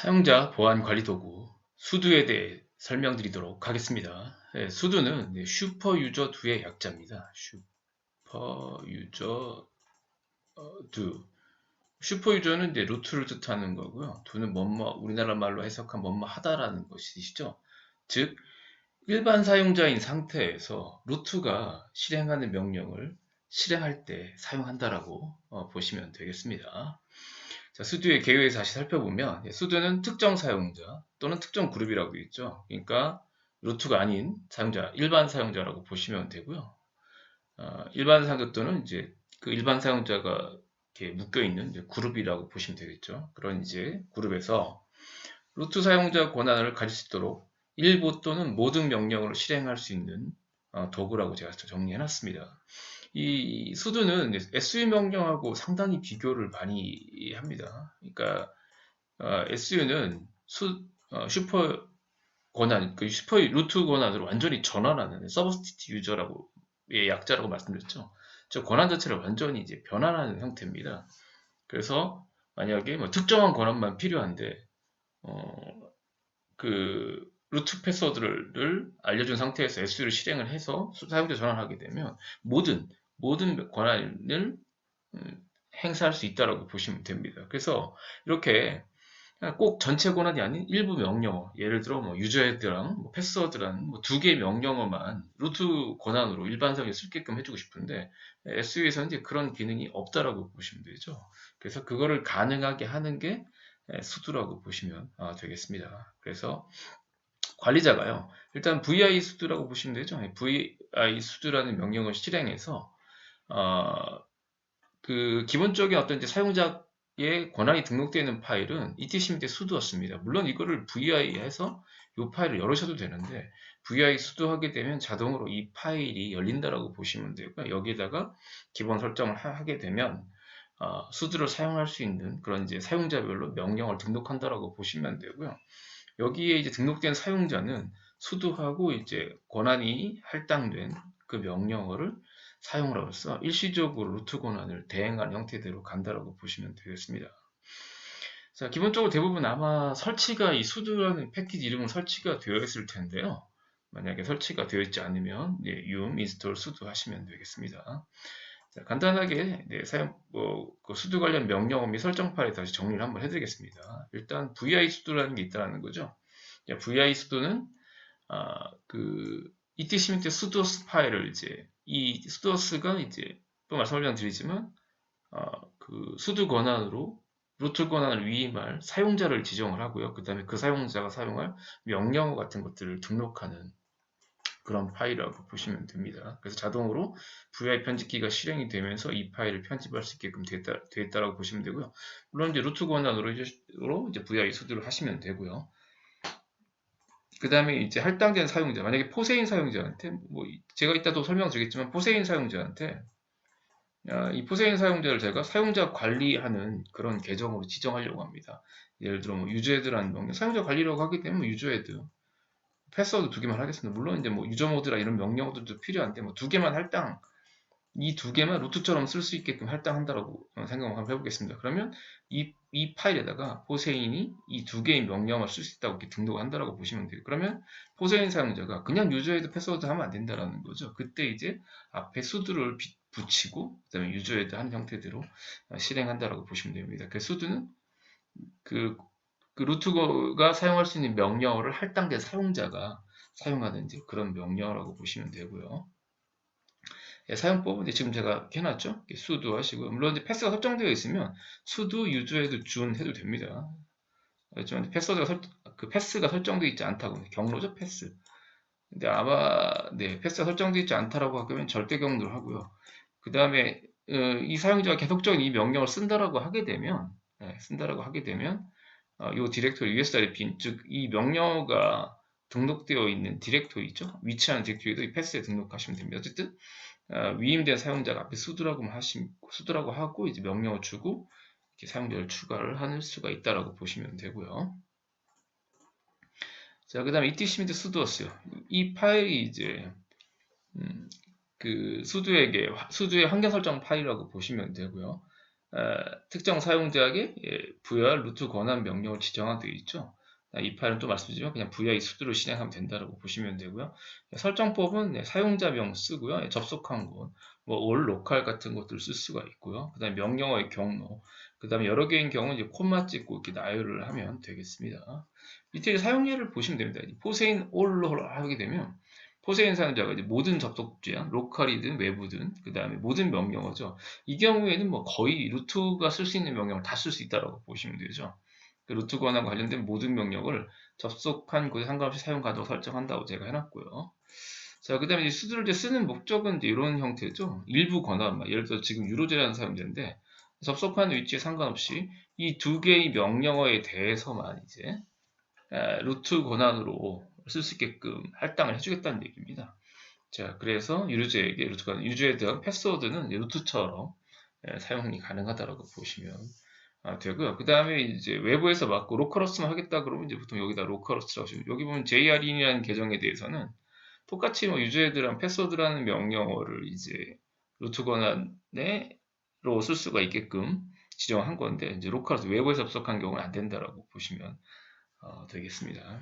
사용자 보안 관리 도구 수두에 대해 설명드리도록 하겠습니다. 네, 수두는 네, 슈퍼 유저 2의 약자입니다. 슈퍼 유저 2. 슈퍼 유저는 이제 루트를 뜻하는 거고요. 두는 뭐뭐 우리나라 말로 해석한 뭐뭐 하다라는 것이시죠. 즉 일반 사용자인 상태에서 루트가 실행하는 명령을 실행할 때 사용한다라고 어, 보시면 되겠습니다. 자, 수두의 개요에서 다시 살펴보면 예, 수두는 특정 사용자 또는 특정 그룹이라고 있죠. 그러니까 루트가 아닌 사용자, 일반 사용자라고 보시면 되고요. 어, 일반 사용자 또는 이제 그 일반 사용자가 이렇게 묶여 있는 그룹이라고 보시면 되겠죠. 그런 이제 그룹에서 루트 사용자 권한을 가질 수 있도록 일부 또는 모든 명령을 실행할 수 있는 어, 도구라고 제가 정리해 놨습니다. 이 수두는 SU 명령하고 상당히 비교를 많이 합니다. 그러니까 어, SU는 수, 어, 슈퍼 권한, 그 슈퍼 루트 권한으로 완전히 전환하는 서브스티트 유저라고 예, 약자라고 말씀드렸죠. 저 권한 자체를 완전히 이제 변환하는 형태입니다. 그래서 만약에 뭐 특정한 권한만 필요한데 어, 그 루트 패스워드를 알려준 상태에서 SU를 실행을 해서 사용자 전환하게 되면 모든 모든 권한을 음, 행사할 수 있다고 보시면 됩니다. 그래서 이렇게 꼭 전체 권한이 아닌 일부 명령어, 예를 들어 뭐 유저헤드랑 뭐 패스워드라는 뭐두 개의 명령어만 루트 권한으로 일반 사용에 쓸게끔 해주고 싶은데 SU에서는 이제 그런 기능이 없다라고 보시면 되죠. 그래서 그거를 가능하게 하는 게 수두라고 보시면 아, 되겠습니다. 그래서 관리자가요. 일단 VI 수두라고 보시면 되죠. VI 수두라는 명령을 실행해서 어, 그 기본적인 어떤 이제 사용자의 권한이 등록되어 있는 파일은 etc 밑에 수두였습니다. 물론 이거를 vi 해서 이 파일을 열으셔도 되는데 vi 수두하게 되면 자동으로 이 파일이 열린다라고 보시면 되고요. 여기에다가 기본 설정을 하게 되면 어, 수두를 사용할 수 있는 그런 이제 사용자별로 명령을 등록한다라고 보시면 되고요. 여기에 이제 등록된 사용자는 수두하고 이제 권한이 할당된 그 명령어를 사용을 함으로써 일시적으로 루트 권한을 대행하는 형태대로 간다라고 보시면 되겠습니다. 자, 기본적으로 대부분 아마 설치가 이 수두라는 패키지 이름은 설치가 되어 있을 텐데요. 만약에 설치가 되어 있지 않으면 네, yum install sudo 하시면 되겠습니다. 자, 간단하게 네, 사용 뭐, 그 수두 관련 명령어 및 설정 파일에 다시 정리를 한번 해드리겠습니다. 일단 vi 수두라는 게 있다는 거죠. vi 수두는 아, 그 etc 밑에 sudo 파일을 이제 이 수도스가 이제 또 말씀을 드리지만 어, 그 수두 권한으로 루트 권한을 위임할 사용자를 지정을 하고요. 그 다음에 그 사용자가 사용할 명령어 같은 것들을 등록하는 그런 파일이라고 보시면 됩니다. 그래서 자동으로 VI 편집기가 실행이 되면서 이 파일을 편집할 수 있게끔 되었다, 되었다라고 보시면 되고요. 물론 이제 루트 권한으로 이제 VI 수두를 하시면 되고요. 그 다음에 이제 할당된 사용자, 만약에 포세인 사용자한테, 뭐, 제가 이따도 설명드리겠지만, 포세인 사용자한테, 이 포세인 사용자를 제가 사용자 관리하는 그런 계정으로 지정하려고 합니다. 예를 들어, 뭐, 유저헤드라는 명령, 사용자 관리라고 하게 되면, 뭐 유저헤드, 패스워드 두 개만 하겠습니다. 물론 이제 뭐, 유저 모드라 이런 명령어들도 필요한데, 뭐, 두 개만 할당, 이 두 개만 루트처럼 쓸 수 있게끔 할당한다라고 생각을 한번 해보겠습니다. 그러면 이, 이 파일에다가 포세인이 이 두 개의 명령을 쓸 수 있다고 이렇게 등록한다라고 보시면 돼요. 그러면 포세인 사용자가 그냥 유저헤드 패스워드 하면 안 된다라는 거죠. 그때 이제 앞에 수두를 붙이고 그다음에 유저헤드 한 형태대로 실행한다라고 보시면 됩니다. 그 수두는 그, 그 루트가 사용할 수 있는 명령어를 할당된 사용자가 사용하는 그런 명령어라고 보시면 되고요. 예, 사용법은 지금 제가 해놨죠. 수도 하시고 물론 이제 패스가 설정되어 있으면 수도 유저에도 준 해도 됩니다. 그렇지만 패스가 설, 그 패스가 설정되어 있지 않다고 경로죠 패스. 근데 아마 네 패스가 설정되어 있지 않다라고 하면 절대 경로를 하고요. 그 다음에 어, 이 사용자가 계속적인 이 명령을 쓴다라고 하게 되면 네, 쓴다라고 하게 되면 어, 이 디렉토리 usr 빈 즉 이 명령어가 등록되어 있는 디렉토리 있죠 위치하는 디렉토리도 이 패스에 등록하시면 됩니다. 어쨌든 어, 위임된 사용자가 앞에 수두라고 하시 수두라고 하고 이제 명령을 주고 이렇게 사용자를 추가를 할 수가 있다라고 보시면 되고요. 자, 그 다음에 etc 및 수두였어요. 이 파일이 이제 음, 그 수두에게 수두의 환경 설정 파일이라고 보시면 되고요. 어, 특정 사용자에게 예, 부여할 루트 권한 명령을 지정하게 되어 있죠. 아, 이 파일은 또 말씀드리지만 그냥 VI 수두로 실행하면 된다고 보시면 되고요. 설정법은 네, 사용자명 쓰고요. 예, 접속한 곳, 뭐 all local 같은 것들을 쓸 수가 있고요. 그 다음에 명령어의 경로, 그 다음에 여러 개인 경우는 이제 콤마 찍고 이렇게 나열을 하면 되겠습니다. 밑에 사용 예를 보시면 됩니다. 포세인 all로 하게 되면 포세인 사용자가 이제 모든 접속 제한, 로컬이든 외부든, 그 다음에 모든 명령어죠. 이 경우에는 뭐 거의 루트가 쓸 수 있는 명령을 다 쓸 수 있다고 보시면 되죠. 그 루트 권한 관련된 모든 명령을 접속한 곳에 상관없이 사용 가도록 설정한다고 제가 해놨고요. 자, 그 다음에 수두를 이제 쓰는 목적은 이제 이런 형태죠. 일부 권한, 예를 들어 지금 유로제라는 사용자인데 접속한 위치에 상관없이 이 두 개의 명령어에 대해서만 이제 루트 권한으로 쓸 수 있게끔 할당을 해주겠다는 얘기입니다. 자, 그래서 유저에게 루트 권한, 유저에 대한 패스워드는 루트처럼 사용이 가능하다고 보시면 아, 되고요. 그 다음에 이제 외부에서 맞고 로컬러스만 하겠다 그러면 이제 보통 여기다 로컬러스라고 하시고 여기 보면 JR인이라는 계정에 대해서는 똑같이 뭐 유저애들랑 패스워드라는 명령어를 이제 루트 권한으로 쓸 수가 있게끔 지정한 건데 이제 로컬러스 외부에서 접속한 경우는 안 된다라고 보시면 어, 되겠습니다.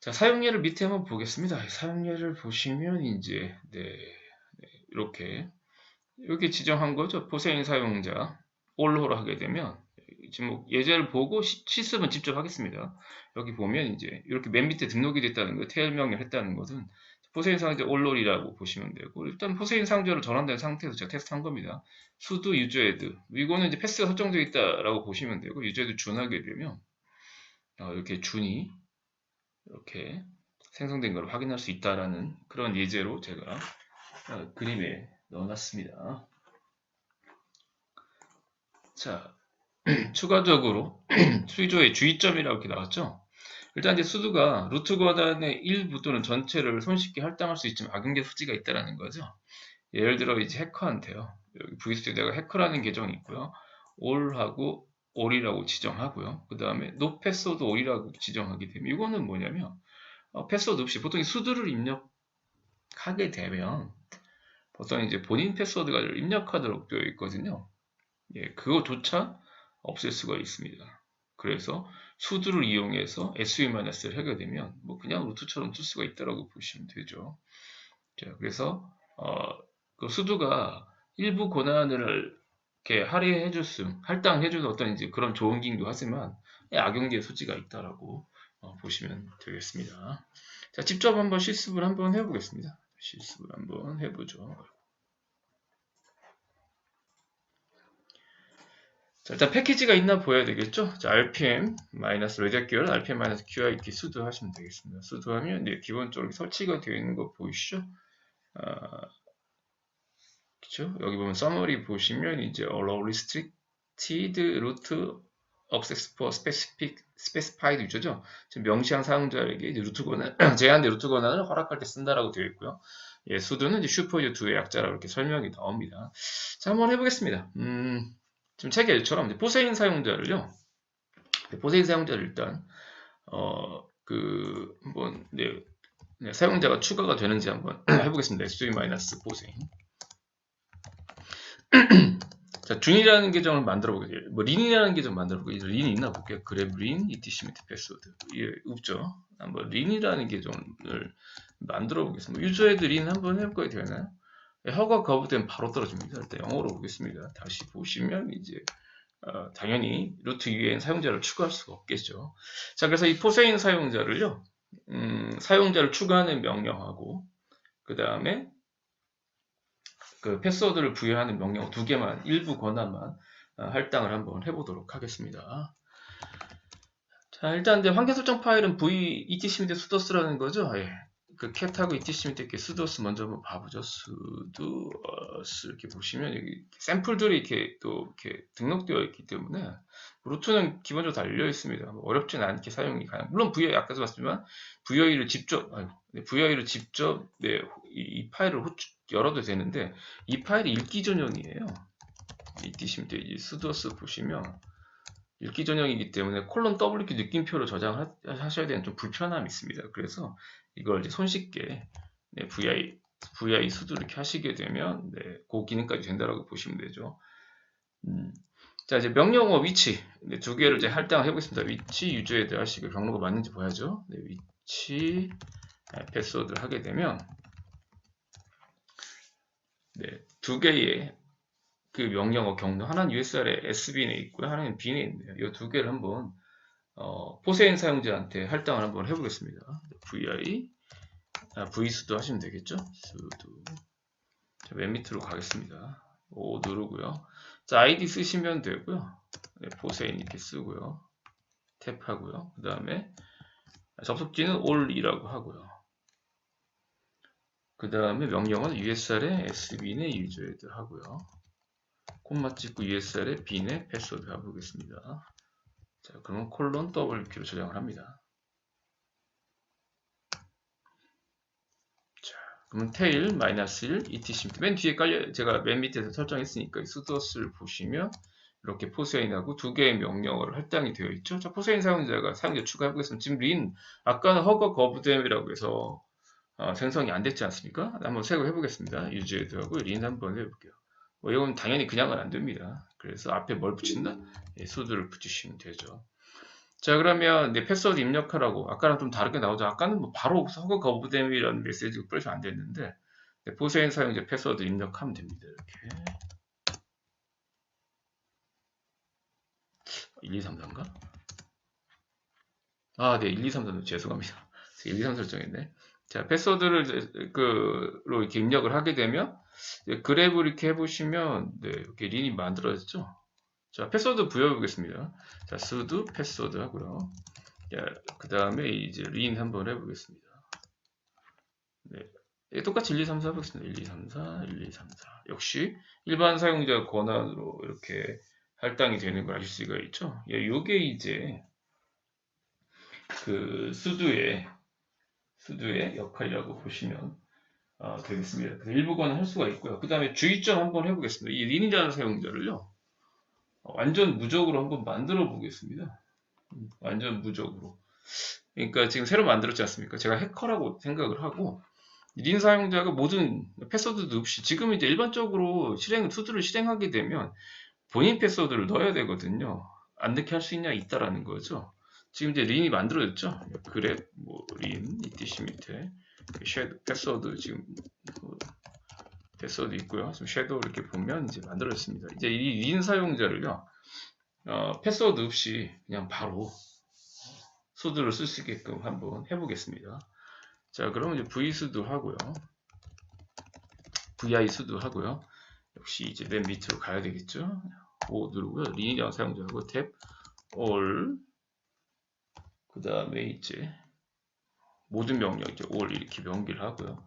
자 사용예를 밑에 한번 보겠습니다. 사용예를 보시면 이제 네, 네, 이렇게 이렇게 지정한 거죠. 포세인 사용자 올로로 하게 되면 지금 뭐 예제를 보고 시, 실습은 직접 하겠습니다. 여기 보면 이제 이렇게 맨 밑에 등록이 됐다는 거, 테일 명령 했다는 것은 포세인 상자 올롤이라고 보시면 되고 일단 포세인 상자를 전환된 상태에서 제가 테스트한 겁니다. 수도 유저헤드 이거는 이제 패스가 설정되어 있다라고 보시면 되고 유저헤드 준하게 되면 어, 이렇게 준이 이렇게 생성된 걸 확인할 수 있다라는 그런 예제로 제가 어, 그림에 넣어놨습니다. 자, 추가적으로 수위조의 주의점이라고 이렇게 나왔죠. 일단 이제 수두가 루트 권한의 일부 또는 전체를 손쉽게 할당할 수 있지만 악용계 소지가 있다는 거죠. 예를 들어 이제 해커한테요. 여기 VSD에다가 해커라는 계정이 있고요. all하고 all이라고 지정하고요. 그 다음에 no password all이라고 지정하게 되면 이거는 뭐냐면 어, 패스워드 없이 보통 수두를 입력하게 되면 보통 이제 본인 패스워드가 입력하도록 되어 있거든요. 예, 그거조차 없앨 수가 있습니다. 그래서 수두를 이용해서 SU-를 하게 되면 뭐 그냥 루트처럼 쓸 수가 있다고 보시면 되죠. 자, 그래서 어, 그 수두가 일부 권한을 이렇게 할애해 줄 수, 할당해 주는 어떤 이제 그런 좋은 기능도 하지만 악용기의 소지가 있다라고 어, 보시면 되겠습니다. 자, 직접 한번 실습을 한번 해보겠습니다. 실습을 한번 해보죠. 자, 일단 패키지가 있나 보여야 되겠죠? 자, rpm 레드결 rpm qit 수도 하시면 되겠습니다. 수도 하면 네, 기본적으로 설치가 되어 있는 거 보이시죠? 아, 그쵸? 여기 보면 summary 보시면 이제 allow restricted root access for specific specified 유저죠. 명시한 사용자에게 루트 권한 제한된 루트 권한을 허락할 때 쓴다라고 되어 있고요. 예, 수도는 이제 슈퍼유2의 약자라고 이렇게 설명이 나옵니다. 자, 한번 해보겠습니다. 음, 지금 책의 일처럼 포세인 사용자를요. 포세인 사용자를 일단 어 그 한번 네, 네, 사용자가 추가가 되는지 한번 해보겠습니다. SE-포세인 자, 준이라는 계정을 만들어 보겠습니다. 뭐 린이라는 계정 만들어 보겠습니다. 린이 있나 볼게요. 그랩 린, etc 미트 패스워드. 예, 없죠. 한번 린이라는 계정을 만들어 보겠습니다. 유저헤드 린 한번 해볼까요? 되나요? 허가 거부되면 바로 떨어집니다. 일단 영어로 보겠습니다. 다시 보시면 이제 어, 당연히 루트 위엔 사용자를 추가할 수가 없겠죠. 자, 그래서 이 포세인 사용자를요, 음, 사용자를 추가하는 명령하고, 그 다음에 그 패스워드를 부여하는 명령 두 개만, 일부 권한만 어, 할당을 한번 해보도록 하겠습니다. 자, 일단 이제 환경 설정 파일은 v etc 대 수도스라는 거죠. 예. 그 캣하고 etc 밑에 이렇게 수도스 먼저 한번 봐보죠. 수도스 이렇게 보시면 여기 샘플들이 이렇게 또 이렇게 등록되어 있기 때문에 루트는 기본적으로 다 열려 있습니다. 뭐 어렵진 않게 사용이 가능. 물론 VI 아까도 봤지만 VI를 직접 네, VI를 직접 네, 이, 이 파일을 호출, 열어도 되는데 이 파일이 읽기 전용이에요. etc 밑에 수도스 보시면 읽기 전형이기 때문에 콜론 WQ 느낌표로 저장하셔야 되는 좀 불편함이 있습니다. 그래서 이걸 이제 손쉽게 네, VI, VI 수도 이렇게 하시게 되면 네, 그 기능까지 된다라고 보시면 되죠. 음, 자, 이제 명령어 위치 네, 두 개를 이제 할당을 해보겠습니다. 위치 유저헤드 하시고 경로가 맞는지 봐야죠. 네, 위치 네, 패스워드를 하게 되면 네, 두 개의 그 명령어 경로 하나는 USR에 SBN에 있고요. 하나는 B에 있네요. 이 두 개를 한번 어, 포세인 사용자한테 할당을 한번 해보겠습니다. VI 아, V 수도 하시면 되겠죠? 수도 자, 맨 밑으로 가겠습니다. O 누르고요. 자, 아이디 쓰시면 되고요. 네, 포세인 이렇게 쓰고요. 탭하고요. 그 다음에 접속지는 all이라고 하고요. 그 다음에 명령은 USR에 SBN의 유저헤드 하고요. 콤마 찍고 USR에 B의 패스워드 해보겠습니다. 자, 그러면 콜론 WQ로 저장을 합니다. 자, 그러면 tail 마이너스 1 etc 맨 뒤에 깔려 제가 맨 밑에서 설정했으니까 이 수도스를 보시면 이렇게 포세인하고 두 개의 명령어를 할당이 되어 있죠. 자, 포세인 사용자가 사용자 추가해 보겠습니다. 지금 린 아까는 허거 거부됨이라고 해서 어, 생성이 안 됐지 않습니까? 한번 색을 해보겠습니다. 유즈헤드하고 린 한번 해볼게요. 뭐 이건 당연히 그냥은 안 됩니다. 그래서 앞에 뭘 붙인다? 예, 수두를 붙이시면 되죠. 자 그러면 내 패스워드 입력하라고 아까랑 좀 다르게 나오죠. 아까는 뭐 바로 허가 거부됨이라는 메시지가 뿌려서 안 됐는데 네, 포세인 사용자 패스워드 입력하면 됩니다. 이렇게 1, 2, 3, 4인가? 아, 네, 1, 2, 3, 4, 죄송합니다. 1, 2, 3 설정했네. 자, 패스워드를 그로 이렇게 입력을 하게 되면 이제 그래브 이렇게 해보시면 네, 이렇게 린이 만들어졌죠. 자, 패스워드 부여해 보겠습니다. 자, sudo 패스워드 하고요. 자, 그 다음에 이제 린 한번 해보겠습니다. 네. 예, 똑같이 1, 2, 3, 4 해보겠습니다. 1, 2, 3, 4, 1, 2, 3, 4. 역시 일반 사용자 권한으로 이렇게 할당이 되는 걸 아실 수가 있죠. 예, 요게 이제 그 수두의 수두의 역할이라고 보시면 어, 되겠습니다. 일부 권한 할 수가 있고요. 그 다음에 주의점 한번 해보겠습니다. 이 리니자 사용자를요. 어, 완전 무적으로 한번 만들어 보겠습니다. 음, 완전 무적으로. 그러니까 지금 새로 만들었지 않습니까? 제가 해커라고 생각을 하고 린 사용자가 모든 패스워드도 없이 지금 이제 일반적으로 실행 수두를 실행하게 되면 본인 패스워드를 넣어야 되거든요. 안 넣게 할 수 있냐 있다라는 거죠. 지금 이제 린이 만들어졌죠. 그래 뭐린 이티시 밑에 쉐도 패스워드 지금 뭐 패스워드 있고요. 지금 섀도우 이렇게 보면 이제 만들어졌습니다. 이제 이 린 사용자를요. 어, 패스워드 없이 그냥 바로 수두를 쓸 수 있게끔 한번 해보겠습니다. 자, 그러면 이제 v 수도 하고요. vi 수도 하고요. 역시 이제 맨 밑으로 가야 되겠죠. O 누르고요. 리니어 사용자하고 탭 all 그 다음에 이제 모든 명령 이제 all 이렇게 명기를 하고요.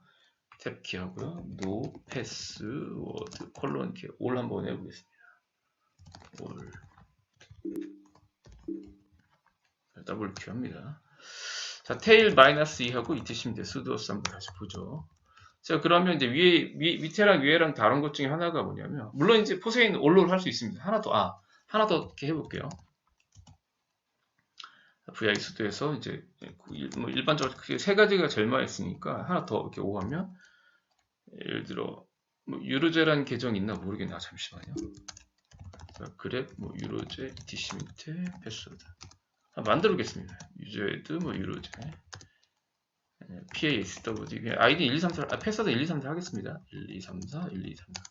탭키 하고요. no password 콜론 키 all 한번 해보겠습니다. all 더블 키 합니다. 자, 테일 마이너스 2하고 이트시면 돼. 수도스 한번 다시 보죠. 자, 그러면 이제 위에, 위, 밑에랑 위에랑 다른 것 중에 하나가 뭐냐면, 물론 이제 포세인 올로를 할 수 있습니다. 하나 더, 아, 하나 더 이렇게 해볼게요. VI 수도에서 이제, 뭐 일반적으로 크게 세 가지가 많이 있으니까 하나 더 이렇게 오가면, 예를 들어, 뭐 유로제라는 계정이 있나 모르겠네. 아, 잠시만요. 자, 그랩, 뭐, 유로제, DC 밑에 패스워드. 아, 만들겠습니다. 유저헤드, 뭐, 유로제. PASWD 그냥 아이디 1, 2, 3, 4 아, 패스워드 1, 2, 3, 4 하겠습니다. 1, 2, 3, 4, 1, 2, 3, 4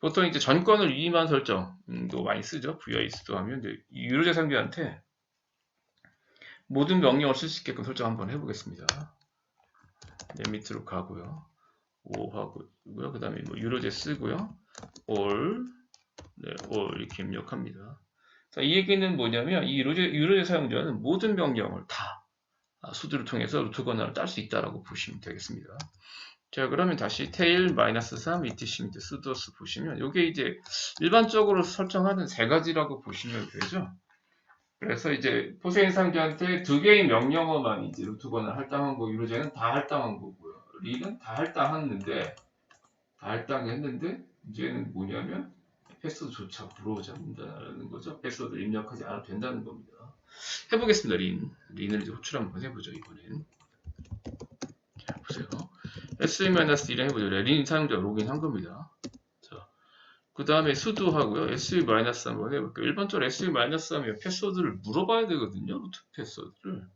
보통 이제 전권을 위임한 설정도 많이 쓰죠. VIS도 하면 이제 유료자 상비한테 모든 명령을 쓸 수 있게끔 설정 한번 해보겠습니다. 맨 밑으로 가고요. 5 하고요. 그 다음에 뭐 유로제 쓰고요. all 네, all 이렇게 입력합니다. 자, 이 얘기는 뭐냐면 이 유로제, 유로제 사용자는 모든 명령을 다 수두를 통해서 루트 권한을 딸수 있다라고 보시면 되겠습니다. 자 그러면 다시 tail 마이너스 3 etc 밑에 수도스 보시면 이게 이제 일반적으로 설정하는 세 가지라고 보시면 되죠. 그래서 이제 포세인 상자한테 두 개의 명령어만 이제 루트 권한 할당한 거 유로제는 다 할당한 거고요. 리는 다 할당했는데 다 할당했는데 이제는 뭐냐면 패스워드조차 불어오지 않는다는 거죠. 패스워드 입력하지 않아도 된다는 겁니다. 해보겠습니다. 린. 린을 이제 호출 한번 해보죠. 이번엔. 자, 보세요. S-1 해보죠. 린 사용자 로그인 한 겁니다. 자, 그 다음에 수두하고요. SU 마이너스 한번 해볼게요. 일반적으로 SU 마이너스 하면 패스워드를 물어봐야 되거든요. 루트 패스워드를.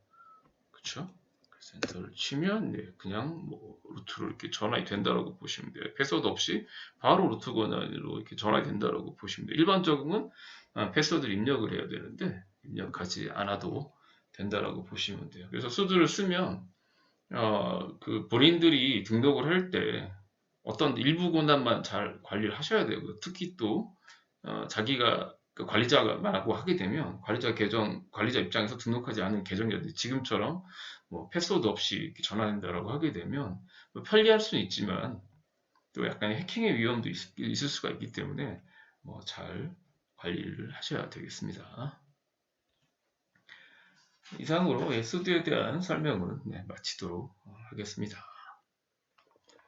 그쵸? 그래서 엔터를 치면 네, 그냥 뭐 루트로 이렇게 전환이 된다라고 보시면 돼요. 패스워드 없이 바로 루트 권한으로 이렇게 전환이 된다라고 보시면 돼요. 일반적으로는 아, 패스워드를 입력을 해야 되는데 입력하지 않아도 된다라고 보시면 돼요. 그래서 수두를 쓰면 어, 그 본인들이 등록을 할 때 어떤 일부 권한만 잘 관리를 하셔야 되고요. 특히 또 어, 자기가 그 관리자라고 하게 되면 관리자 계정 관리자 입장에서 등록하지 않은 계정이라든지 지금처럼 뭐 패스워드 없이 이렇게 전환된다라고 하게 되면 뭐 편리할 수는 있지만 또 약간의 해킹의 위험도 있, 있을 수가 있기 때문에 뭐 잘 관리를 하셔야 되겠습니다. 이상으로 수두에 대한 설명은 네, 마치도록 하겠습니다.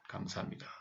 감사합니다.